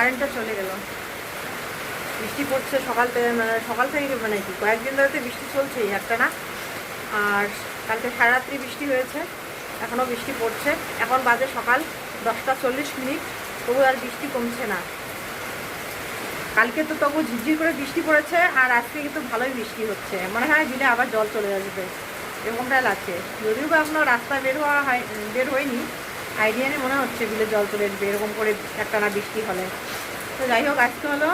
কারেন্টটা চলে গেল। বৃষ্টি পড়ছে সকাল থেকে মানে সকাল থেকে মানে কি, কয়েকদিন ধরে তো বৃষ্টি চলছেই একটা না। আর কালকে সারা রাত্রি বৃষ্টি হয়েছে, এখনও বৃষ্টি পড়ছে। এখন বাজে সকাল দশটা চল্লিশ মিনিট, তবু আর বৃষ্টি কমছে না। কালকে তো তবু ঝিরঝির করে বৃষ্টি পড়েছে, আর আজকে কিন্তু ভালোই বৃষ্টি হচ্ছে। মনে হয় দিনে আবার জল চলে আসবে। এরকমটাই লাগছে। যদিও বা এখনও রাস্তায় বের হওয়া হয়, বের হয়নি আইডিয়া নেই মনে হচ্ছে বিলে জল চলে আসবে এরকম করে একটানা বৃষ্টি হলে। তো যাই হোক, আজকে হলো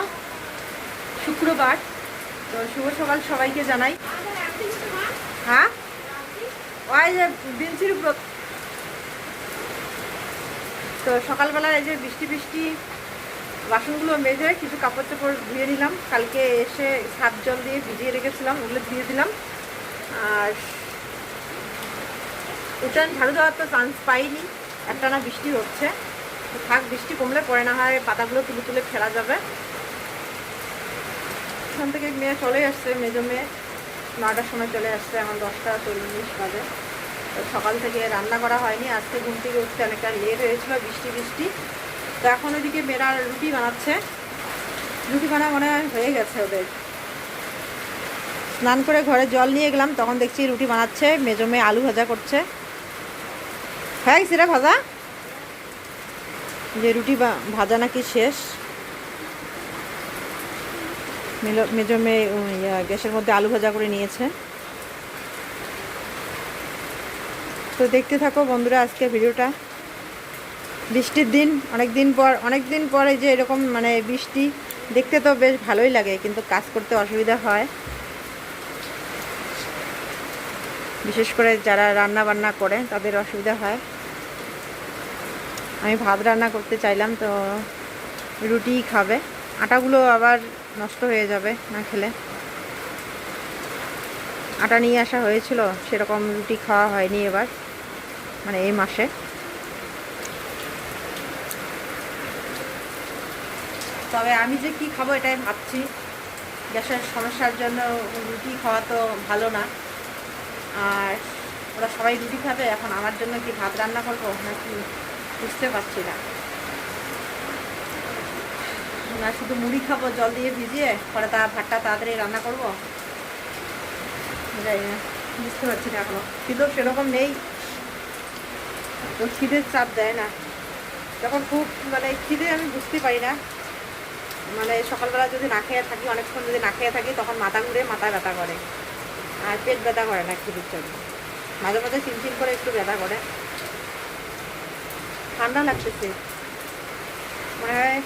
শুক্রবার। তো শুভ সকাল সবাইকে জানাই। হ্যাঁ? ওই যে উপর। তো সকালবেলা এই যে বৃষ্টি বৃষ্টি, বাসনগুলো মেজে কিছু কাপড় চাপড় ধুয়ে নিলাম। কালকে এসে সাত জল দিয়ে ভিজিয়ে রেখেছিলাম, ওগুলো ধুয়ে দিলাম। আর উঠান ঝাড়ু দেওয়ার তো চান্স পাইনি। একটানা বৃষ্টি হচ্ছে। থাক, বৃষ্টি কমলে পরে না হয় পাতাগুলো তুলে তুলে ফেলা যাবে। এখান থেকে মেয়ে চলে আসছে, মেজো মেয়ে। নটার সময় চলে আসছে, এখন দশটা চল্লিশ বাজে। তো সকাল থেকে রান্না করা হয়নি, আজকে ঘুম থেকে উঠতে অনেকটা লেট হয়েছিল, বৃষ্টি বৃষ্টি। তো এখন ওইদিকে মেয়েরা রুটি বানাচ্ছে। রুটি বানা মনে হয় হয়ে গেছে ওদের। স্নান করে ঘরে জল নিয়ে গেলাম, তখন দেখছি রুটি বানাচ্ছে, মেজো মেয়ে আলু ভাজা করছে। হয়ে, গেছে রে ভাজা। যে রুটি ভাজা নাকি শেষ। মেজো মেয়ে গ্যাসের মধ্যে আলু ভাজা করে নিয়েছে। তো দেখতে থাকো বন্ধুরা আজকে ভিডিওটা। বৃষ্টির দিন, অনেক দিন পর, অনেক দিন পরে যে এরকম মানে বৃষ্টি, দেখতে তো বেশ ভালোই লাগে, কিন্তু কাজ করতে অসুবিধা হয়। বিশেষ করে যারা রান্না বান্না করে, তাদের অসুবিধা হয়। আমি ভাত রান্না করতে চাইলাম তো রুটিই খাবে। আটাগুলো আবার নষ্ট হয়ে যাবে না খেলে। আটা নিয়ে আসা হয়েছিল, সেরকম রুটি খাওয়া হয়নি এবার মানে এই মাসে। তবে আমি যে কি খাব এটাই ভাবছি। গ্যাসের সমস্যার জন্য রুটি খাওয়া তো ভালো না। আর ওরা সবাই রুটি খাবে, এখন আমার জন্য কি ভাত রান্না করব নাকি বুঝতে পারছি না। না শুধু মুড়ি খাব, জল দিয়ে ভিজিয়ে, পরে তা ভাতটা তাড়াতাড়ি রান্না করব। যাই না বুঝতে পারছি না এখনও। খিদেও সেরকম নেই। তো খিদের চাপ দেয় না। যখন খুব মানে খিদে আমি বুঝতে পারি না। মানে সকালবেলা যদি না খেয়ে থাকি, অনেকক্ষণ যদি না খেয়ে থাকি, তখন মাথা ঘুরে মাথা ব্যথা করে। আর পেট ব্যথা করে না খিদের জন্য। মাঝে মাঝে চিনচিন করে একটু ব্যথা করে। ঠান্ডা লাগতেছে। মনে হয়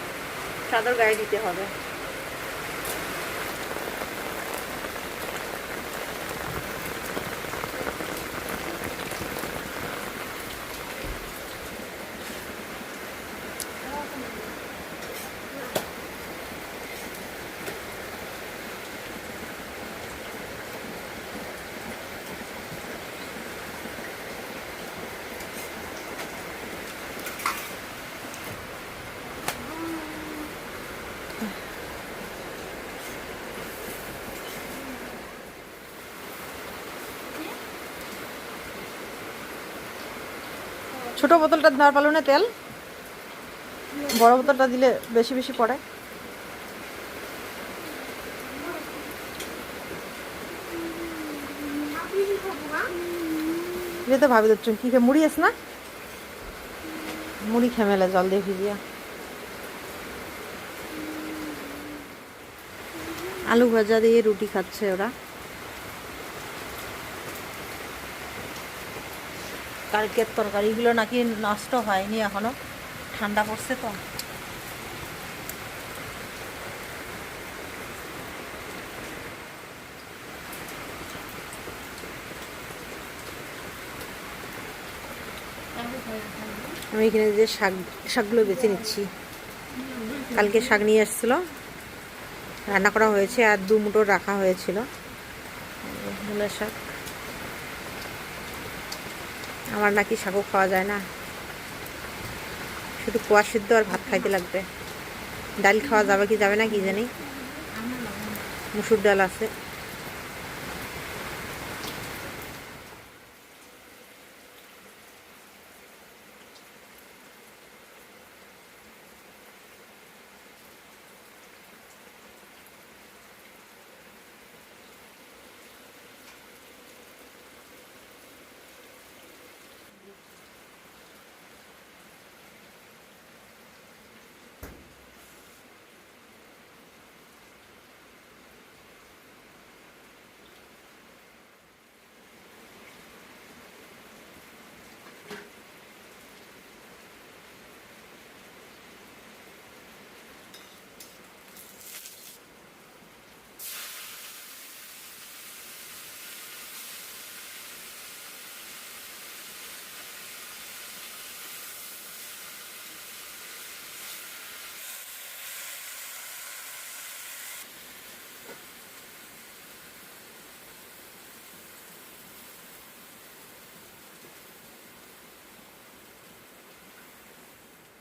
চাদর গায়ে দিতে হবে। ছোট বোতলটা দেওয়ার পালো না তেল, বড় বোতলটা দিলে বেশি বেশি পড়ে। যেতে ভাবি দিচ্ছ কি খেয়ে মুড়ি আছে না? মুড়ি খেমেলে জল দিয়ে ভিজিয়া। আলু ভাজা দিয়ে রুটি খাচ্ছে ওরা। কালকের তরকারিগুলো নাকি নষ্ট হয়নি এখনও। ঠান্ডা পড়ছে তো। আমি এখানে যে শাক, শাকগুলো বেছে নিচ্ছি। কালকে শাক নিয়ে এসেছিল রান্না করা হয়েছে আর দু মুঠো রাখা হয়েছিল। শাক। আমার নাকি শাকও খাওয়া যায় না। শুধু কোয়া সিদ্ধ আর ভাত খাইতে লাগবে। ডাল খাওয়া যাবে কি যাবে না কি জানি। মুসুর ডাল আছে।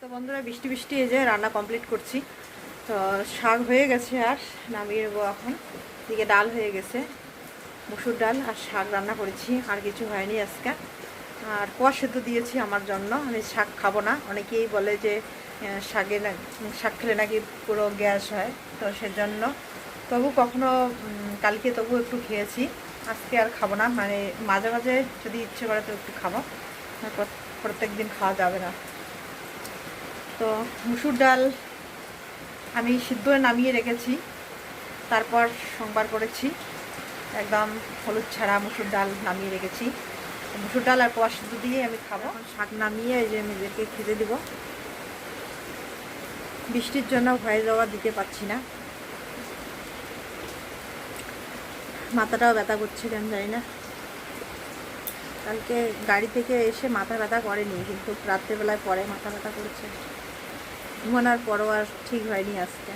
তো বন্ধুরা, বৃষ্টি বৃষ্টি এই যে রান্না কমপ্লিট করছি। তো শাক হয়ে গেছে আর নামিয়ে নেব এখন। দিকে ডাল হয়ে গেছে, মুসুর ডাল আর শাক রান্না করেছি, আর কিছু হয়নি আজকে। আর কোয়া সেদ্ধ দিয়েছি আমার জন্য, আমি শাক খাব না। অনেকেই বলে যে শাকে না, শাক খেলে নাকি পুরো গ্যাস হয়, তো সেজন্য। তবু কখনো কালকে তবু একটু খেয়েছি, আজকে আর খাব না। মানে মাঝে মাঝে যদি ইচ্ছে করে তো একটু খাব। প্রত্যেক দিন খাওয়া যাবে না। তো মুসুর ডাল আমি সিদ্ধ নামিয়ে রেখেছি। তারপর সোমবার করেছি। একদম হলুদ ছাড়া মুসুর ডাল নামিয়ে রেখেছি। মুসুর ডাল আর কোয়া সিদ্ধ দিয়ে আমি খাব। শাক নামিয়ে এই যে মেয়েদেরকে খেতে দিব। বৃষ্টির জন্য ভয়ে যাওয়া দিতে পারছি না। মাথাটাও ব্যথা করছে কেন জানি না। কালকে গাড়ি থেকে এসে মাথা ব্যথা করেনি, কিন্তু রাত্রেবেলায় পরে মাথা ব্যথা করেছে। ঘুমানোর পরও আর ঠিক হয়নি আজকে।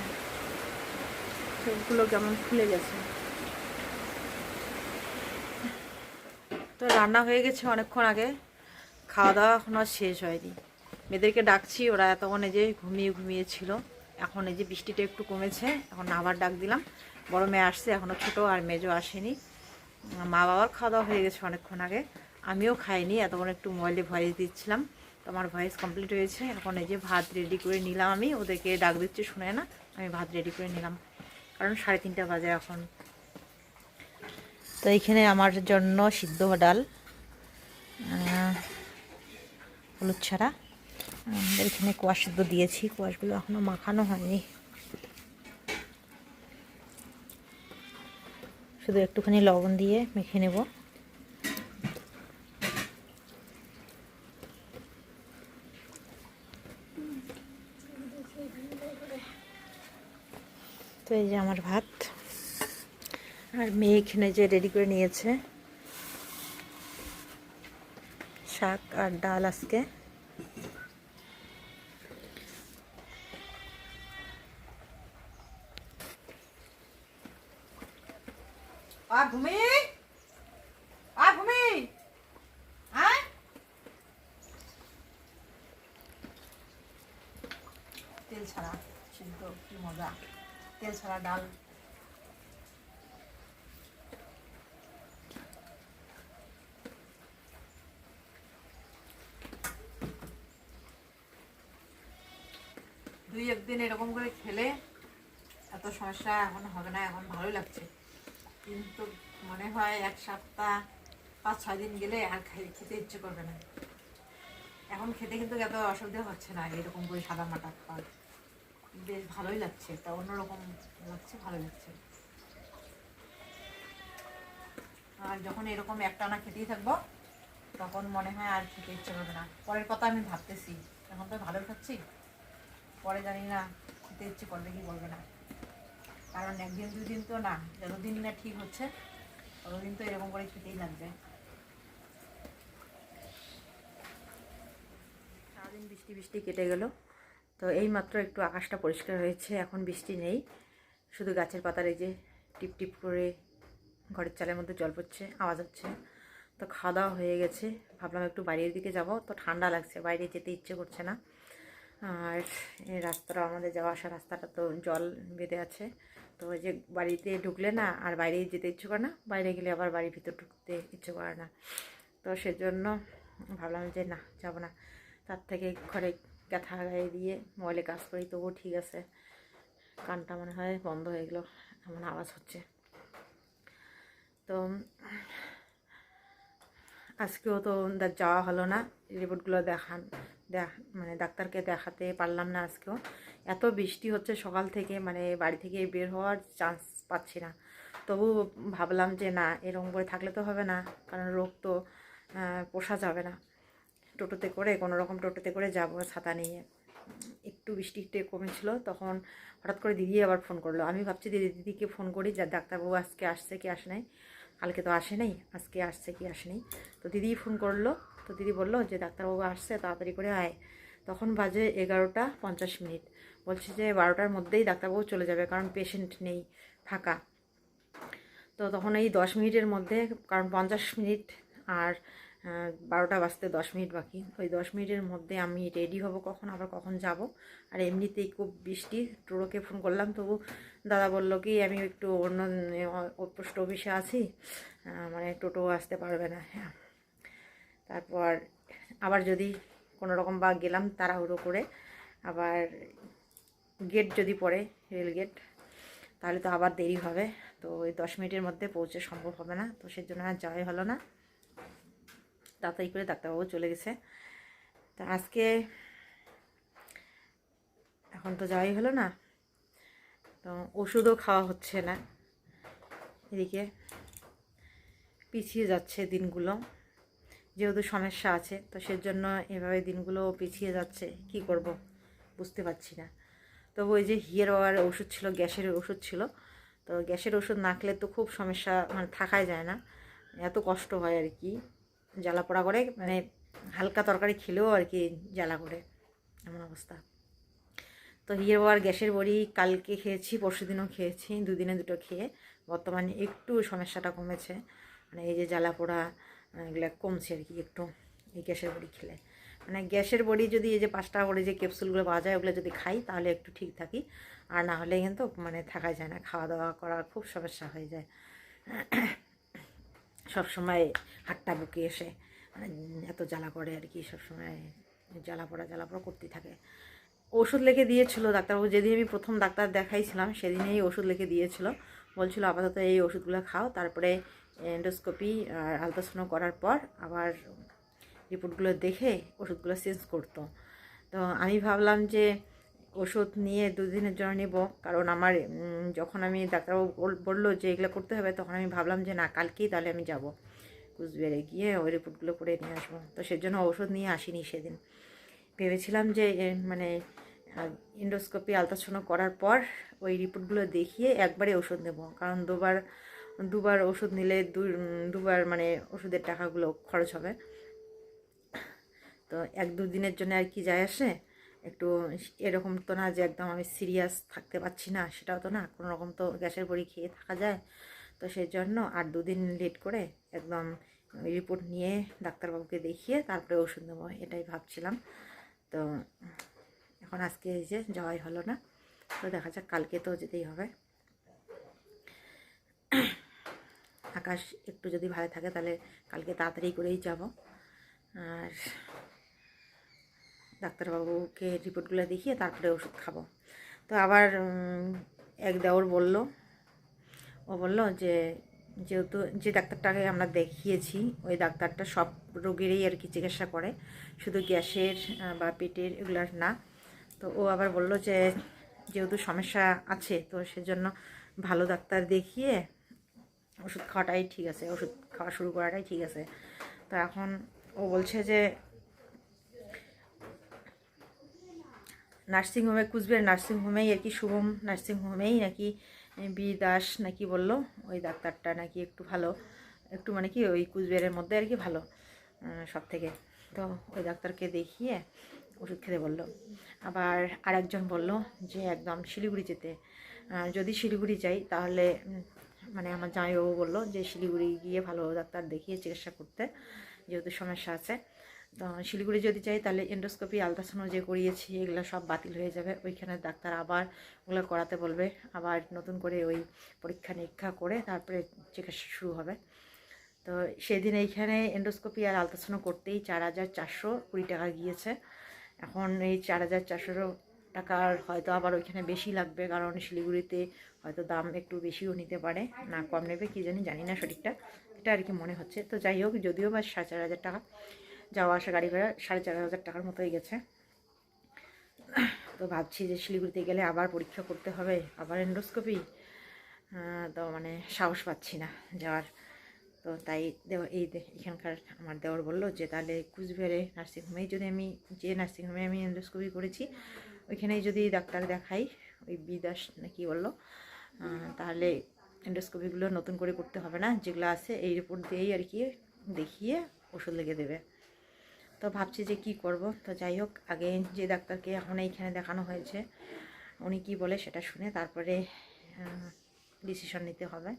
চোখগুলো কেমন ফুলে গেছে। তো রান্না হয়ে গেছে অনেকক্ষণ আগে। খাওয়া দাওয়া এখনও আর শেষ হয়নি। মেয়েদেরকে ডাকছি, ওরা এতক্ষণ যে ঘুমিয়ে ঘুমিয়েছিল এখন এই যে বৃষ্টিটা একটু কমেছে, এখন আবার ডাক দিলাম। বড় মেয়ে আসছে এখনও ছোটো, আর মেজো আসেনি। মা বাবার খাওয়া দাওয়া হয়ে গেছে অনেকক্ষণ আগে। আমিও খাইনি, এতক্ষণ একটু মোবাইলে ভয়েস দিচ্ছিলাম। তো আমার ভয়েস কমপ্লিট হয়েছে। এখন এই যে ভাত রেডি করে নিলাম আমি, ওদেরকে ডাক দিচ্ছে, শুনে না? আমি ভাত রেডি করে নিলাম। কারণ সাড়ে তিনটা বাজে এখন। তো এইখানে আমার জন্য সিদ্ধ ডাল হলুদ ছাড়া। আমাদের এখানে কোয়াশ সিদ্ধ দিয়েছি, কোয়াশগুলো এখনও মাখানো হয়নি। শুধু একটুখানি লবণ দিয়ে মেখে নেব তো এই যে আমার ভাত। আর মেয়ে এখানে যে রেডি করে নিয়েছে। শাক আর ডাল আজকে। তেল ছাড়া, সিদ্ধ, কি মজা। তেল ছাড়া ডাল? দুই একদিন এরকম করে খেলে এত সমস্যা এখন হবে না, এখন ভালোই লাগছে। কিন্তু মনে হয় এক সপ্তাহ, পাঁচ, ছয় দিন গেলে আর খেতে ইচ্ছে করবে না। এখন খেতে কিন্তু এত অসুবিধা হচ্ছে না, এরকম করে সাদা মাটা। বেশ ভালোই লাগছে। তা অন্যরকম লাগছে, ভালো লাগছে। আর যখন এরকম একটানা খেতেই থাকব, তখন মনে হয় আর খেতে ইচ্ছে করবে না। পরের কথা আমি ভাবতেছি, এখন তো ভালোই খাচ্ছি। পরে জানি না খেতে ইচ্ছে করবে কি বলবে না। কারণ একদিন দুই দিন তো না যতদিন না ঠিক হচ্ছে, ততদিন তো এরকম করে খেতেই লাগবে। সারাদিন বৃষ্টি বৃষ্টি কেটে গেল। তো এই মাত্র একটু আকাশটা পরিষ্কার হয়েছে, এখন বৃষ্টি নেই। শুধু গাছের পাতার এই যে টিপ টিপ করে ঘরের চালের মধ্যে জল পড়ছে, আওয়াজ হচ্ছে। তো খাওয়া দাওয়া হয়ে গেছে, ভাবলাম একটু বাইরের দিকে যাব। তো ঠান্ডা লাগছে, বাইরে যেতে ইচ্ছে করছে না। আর রাস্তাটা, আমাদের যাওয়া আসা রাস্তাটা তো জল বেঁধে আছে। তো যে বাড়িতে ঢুকলে না, আর বাইরে যেতে ইচ্ছে করে না, বাইরে গেলে আবার বাড়ির ভিতর ঢুকতে ইচ্ছে করে না। তো সেজন্য ভাবলাম যে না, যাব না। তার থেকে ঘরে গাথা গায়ে দিয়ে মোবাইলে কাজ করি, তবুও ঠিক আছে। কানটা মনে হয় বন্ধ হয়ে গেলো, এমন আওয়াজ হচ্ছে। তো, আজকেও তো যাওয়া হলো না, রিপোর্টগুলো দেখান দেখ মানে ডাক্তারকে দেখাতে পারলাম না আজকেও। এত বৃষ্টি হচ্ছে সকাল থেকে মানে বাড়ি থেকে বের হওয়ার চান্স পাচ্ছি না। তবু ভাবলাম যে না, এরকম করে থাকলে তো হবে না, কারণ রোগ তো পোষা যাবে না। টোটোতে করে কোনো রকম টোটোতে করে যাব ছাতা নিয়ে। একটু বৃষ্টি কমেছিল, তখন হঠাৎ করে দিদি আবার ফোন করল। আমি ভাবছি দিদি, দিদিকে ফোন করি, যা ডাক্তারবাবু আজকে আসছে কি আসে নাই। কালকে তো আসে নাই, আজকে আসছে কি আসে নাই। তো দিদি ফোন করল, তো দিদি বলল যে ডাক্তারবাবু আসছে, তাড়াতাড়ি করে আয়। তখন বাজে এগারোটা পঞ্চাশ মিনিট। বলছে যে বারোটার মধ্যেই ডাক্তারবাবু চলে যাবে, কারণ পেশেন্ট নেই, ফাঁকা। তো তখন এই দশ মিনিটের মধ্যে, কারণ পঞ্চাশ মিনিট আর বারোটা বাজতে দশ মিনিট বাকি। ওই দশ মিনিটের মধ্যে আমি রেডি হব কখন, আবার কখন যাব। আর এমনিতেই খুব বৃষ্টি টোটোকে ফোন করলাম, তবু দাদা বলল কি, আমি একটু অন্য পোস্ট অফিসে আছি মানে টোটো আসতে পারবে না। হ্যাঁ। তারপর আবার যদি কোনো রকম বা গেলাম তাড়াহুড়ো করে, আবার গেট যদি পড়ে রেল গেট তাহলে তো আবার দেরি হবে। তো ওই দশ মিনিটের মধ্যে পৌঁছে সম্ভব হবে না। তো সেজন্য আর যাওয়াই হলো না। তাড়াতাড়ি করে ডাক্তারবাবু চলে গেছে। তা আজকে এখন তো যাওয়াই হলো না। তো ওষুধও খাওয়া হচ্ছে না। এদিকে পিছিয়ে যাচ্ছে দিনগুলো। যেহেতু সমস্যা আছে, তো সেজন্য এভাবে দিনগুলো পিছিয়ে যাচ্ছে। কি করব? বুঝতে পারছি না। তবু ওই যে হিয়ার ওয়ার ওষুধ ছিল, গ্যাসের ওষুধ ছিল। তো গ্যাসের ওষুধ না খেলে তো খুব সমস্যা মানে থাকাই যায় না। এত কষ্ট হয় আর কি। জ্বালা পোড়া করে মানে হালকা তরকারি খেলেও আর কি জ্বালা করে, এমন অবস্থা। তো হিয়ার ওয়ার গ্যাসের বড়ি কালকে খেয়েছি পরশু দিনও খেয়েছি, দুদিনে দুটো খেয়ে। বর্তমানে একটু সমস্যাটা কমেছে মানে এই যে জ্বালা পোড়া এগুলো কমছে আর কি একটু এই গ্যাসের বড়ি খেলে। মানে গ্যাসের বড়ি যদি এই যে পাঁচ টাকা করে যে ক্যাপসুলগুলো পাওয়া যায়, ওগুলো যদি খাই, তাহলে একটু ঠিক থাকি। আর না হলে কিন্তু মানে থাকা যায় না, খাওয়া দাওয়া করা খুব সমস্যা হয়ে যায়। সব সময় হাটটা বুকে এসে মানে এত জ্বালা করে আর কি, সবসময় জ্বালা পড়া জ্বালা পড়া করতেই থাকে। ওষুধ লেখে দিয়েছিল ডাক্তারবাবু, যেদিন আমি প্রথম ডাক্তার দেখাইছিলাম সেদিনেই ওষুধ লেখে দিয়েছিল। বলছিল, আপাতত এই ওষুধগুলো খাও। তারপরে এন্ডোস্কোপি আর আলট্রাসাউন্ড করার পর আবার রিপোর্টগুলো দেখে ওষুধগুলো চেঞ্জ করতো। তো আমি ভাবলাম যে ওষুধ নিয়ে দুদিনের জন্য নেব। কারণ আমার যখন আমি ডাক্তারবাবু বল- বলল যে এগুলো করতে হবে, তখন আমি ভাবলাম যে না, কালকেই তাহলে আমি যাব। কুচবিহারে গিয়ে ওই রিপোর্টগুলো করে নিয়ে আসব। তো সেজন্য ওষুধ নিয়ে আসিনি সেদিন। ভেবেছিলাম যে মানে ইন্ডোস্কোপি আলট্রাসাউন্ড করার পর ওই রিপোর্টগুলো দেখিয়ে একবারে ওষুধ নেব। কারণ দুবার দুবার ওষুধ নিলে দুবার মানে ওষুধের টাকাগুলো খরচ হবে। তো এক দু দিনের জন্য আর কি যায় আসে? একটু এরকম তো না যে একদম আমি সিরিয়াস থাকতে পারছি না, সেটাও তো না, কোনো রকম তো গ্যাসের বড়ি খেয়ে থাকা যায়। তো সেই জন্য আর দুদিন লেট করে একদম রিপোর্ট নিয়ে ডাক্তারবাবুকে দেখিয়ে তারপরে ওষুধ নেব, এটাই ভাবছিলাম। তো এখন আজকে এই যে যাওয়াই হলো না, তো দেখা যাক কালকে তো যেতেই হবে। আকাশ একটু যদি ভালো থাকে তাহলে কালকে তাড়াতাড়ি করেই যাব। আর ডাক্তারবাবুকে রিপোর্টগুলো দেখিয়ে তারপরে ওষুধ খাব। তো আবার এক দেওর বলল, ও বলল যে, যেহেতু, যে ডাক্তারটাকে আমরা দেখিয়েছি, ওই ডাক্তারটা সব রোগেরই আর কি চিকিৎসা করে, শুধু গ্যাসের বা পেটের এগুলার না। তো ও আবার বলল যে, যেহেতু সমস্যা আছে, তো সেজন্য ভালো ডাক্তার দেখিয়ে ওষুধ খাওয়াটাই ঠিক আছে, ওষুধ খাওয়া শুরু করাটাই ঠিক আছে। তো এখন ও বলছে যে নার্সিংহোমে কুচবিহার নার্সিংহোমেই আর কি শুভম, নার্সিংহোমেই নাকি বি দাস নাকি বলল, ওই ডাক্তারটা নাকি একটু ভালো, একটু মানে কি ওই কুচবিহারের মধ্যে আর কি ভালো সব থেকে তো ওই ডাক্তারকে দেখিয়ে ওষুধ খেতে বলল। আবার আরেকজন বলল যে একদম শিলিগুড়ি যেতে যদি শিলিগুড়ি যাই তাহলে মানে আমার জামাইবাবু বলল যে শিলিগুড়ি গিয়ে ভালো ডাক্তার দেখিয়ে চিকিৎসা করতে, যেহেতু সমস্যা আছে। শিলিগুড়ি যদি যাই, তাহলে এন্ডোস্কোপি আলট্রাসাউন্ড যে করিয়েছি, এগুলো সব বাতিল হয়ে যাবে। ওইখানে ডাক্তার আবার ওগুলো করাতে বলবে। আবার নতুন করে ওই পরীক্ষা নিরীক্ষা করে তারপরে চিকিৎসা শুরু হবে। তো সেদিন এইখানে এন্ডোস্কোপি আর আলট্রাসাউন্ড করতেই চার হাজার চারশো কুড়ি টাকা গিয়েছে। এখন এই চার হাজার চারশো টাকার হয়তো আবার ওইখানে বেশি লাগবে, কারণ শিলিগুড়িতে হয়তো দাম একটু বেশিও নিতে পারে, না কম নেবে, কি জানি জানি না সঠিকটা। এটা আর কি মনে হচ্ছে। তো যাই হোক, যদিও বা সাড়ে চার হাজার টাকা। যাওয়া আসা গাড়ি ভাড়া সাড়ে চার হাজার টাকার মতোই গেছে। তো ভাবছি যে শিলিগুড়িতে গেলে আবার পরীক্ষা করতে হবে, আবার এন্ডোস্কোপি তো মানে সাহস পাচ্ছি না যাওয়ার। তো তাই দেওয়া এই এখানকার আমার দেওয়ার বলল যে তাহলে কুচবিহারে নার্সিংহোমেই যদি আমি যে নার্সিংহোমে আমি এন্ডোস্কোপি করেছি, ওইখানেই যদি ডাক্তার দেখাই, ওই বিদাস নাকি বলল? তাহলে এন্ডোস্কোপিগুলো নতুন করে করতে হবে না, যেগুলো আছে এই রিপোর্ট দিয়েই আর কি দেখিয়ে ওষুধ লেগে দেবে। তো ভাবছি যে কি করব। তো যাই হোক, আগে যে ডাক্তারকে এখন এইখানে দেখানো হয়েছে, উনি কি বলে সেটা শুনে তারপরে ডিসিশন নিতে হবে।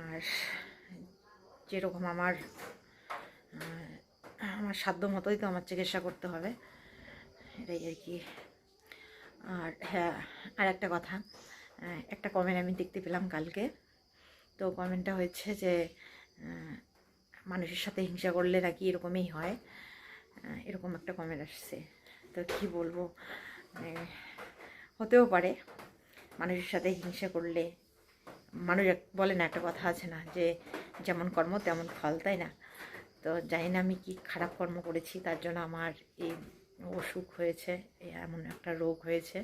আর যেরকম আমার আমার সাধ্য মতোই তো আমার চিকিৎসা করতে হবে, এটাই আর কি। আর হ্যাঁ আর একটা কথা একটা কমেন্ট আমি দেখতে পেলাম কালকে। তো কমেন্টটা হয়েছে যে মানুষের সাথে হিংসা করলে নাকি এরকমই হয়। এরকম একটা কমেন্ট আসছে। তো কি বলব? হতেও পারে। মানুষের সাথে হিংসা করলে, মানুষ বলে না, একটা কথা আছে না, যে যেমন কর্ম তেমন ফল, তাই না? তো জানি না আমি কি খারাপ কর্ম করেছি, তার জন্য আমার এই অসুখ হয়েছে এমন একটা রোগ হয়েছে।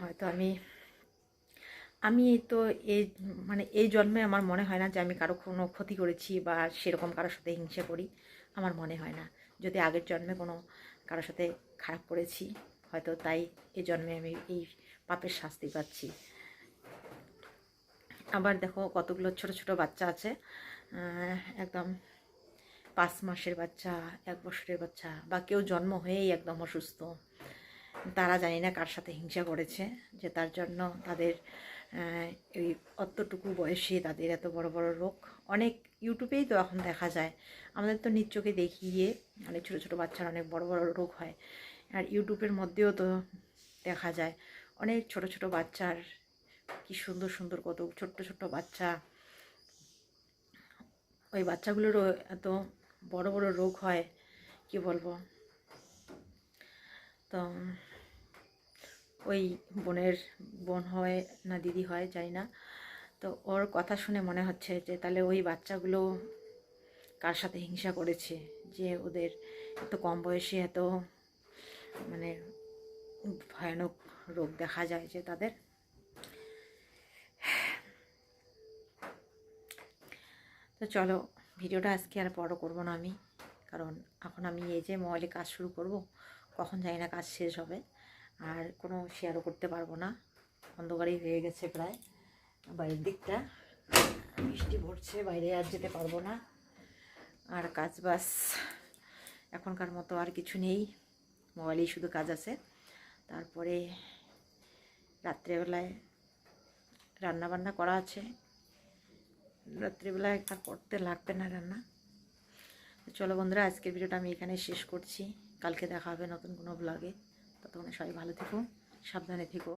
হয়তো আমি আমি তো এই মানে এই জন্মে আমার মনে হয় না যে আমি কারও কোনো ক্ষতি করেছি বা সেরকম কারোর সাথে হিংসা করি, আমার মনে হয় না। যদি আগের জন্মে কোনো কারোর সাথে খারাপ করেছি, হয়তো তাই এই জন্মে আমি এই পাপের শাস্তি পাচ্ছি। আবার দেখো কতগুলো ছোট ছোট বাচ্চা আছে। একদম পাঁচ মাসের বাচ্চা, এক বছরের বাচ্চা বা কেউ জন্ম হয়েই একদম অসুস্থ। তারা জানি না কার সাথে হিংসা করেছে, যে তার জন্য তাদের এই অতটুকু বয়সে তাদের এত বড় বড় রোগ। অনেক ইউটিউবেই তো এখন দেখা যায়। আমাদের তো নিজ দেখিয়ে অনেক ছোটো ছোটো বাচ্চার অনেক বড় বড় রোগ হয়। আর ইউটিউবের মধ্যেও তো দেখা যায়। অনেক ছোট ছোট বাচ্চার কি সুন্দর সুন্দর কত ছোট্ট ছোট্ট বাচ্চা। ওই বাচ্চাগুলোরও এত বড় বড় রোগ হয়, কি বলব? তো ওই বোনের বোন হয় না দিদি হয়, জানি না। তো ওর কথা শুনে মনে হচ্ছে যে তাহলে ওই বাচ্চাগুলো কার সাথে হিংসা করেছে? যে ওদের এত কম বয়সে এত মানে ভয়ানক রোগ দেখা যায় যে তাদের। তো চলো, ভিডিওটা আজকে আর বড় করব না আমি। কারণ এখন আমি এই যে মোবাইলে কাজ শুরু করব, কখন জানি না কাজ শেষ হবে। আর কোনো শেয়ারও করতে পারব না। অন্ধকারই হয়ে গেছে প্রায়। বাইরের দিকটা, বৃষ্টি পড়ছে, বাইরে আর যেতে পারব না। আর কাজ বাস এখনকার মতো আর কিছু নেই। মোবাইলেই শুধু কাজ আছে। তারপরে রাত্রেবেলায় রান্না বান্না করা আছে। রাত্রিবেলা একবার করতে লাগবে না রান্না। চলো বন্ধুরা, আজকের ভিডিওটা আমি এখানে শেষ করছি। কালকে দেখা হবে নতুন কোনো ব্লগে ততক্ষণে সবাই ভালো থেকো সাবধানে থেকো।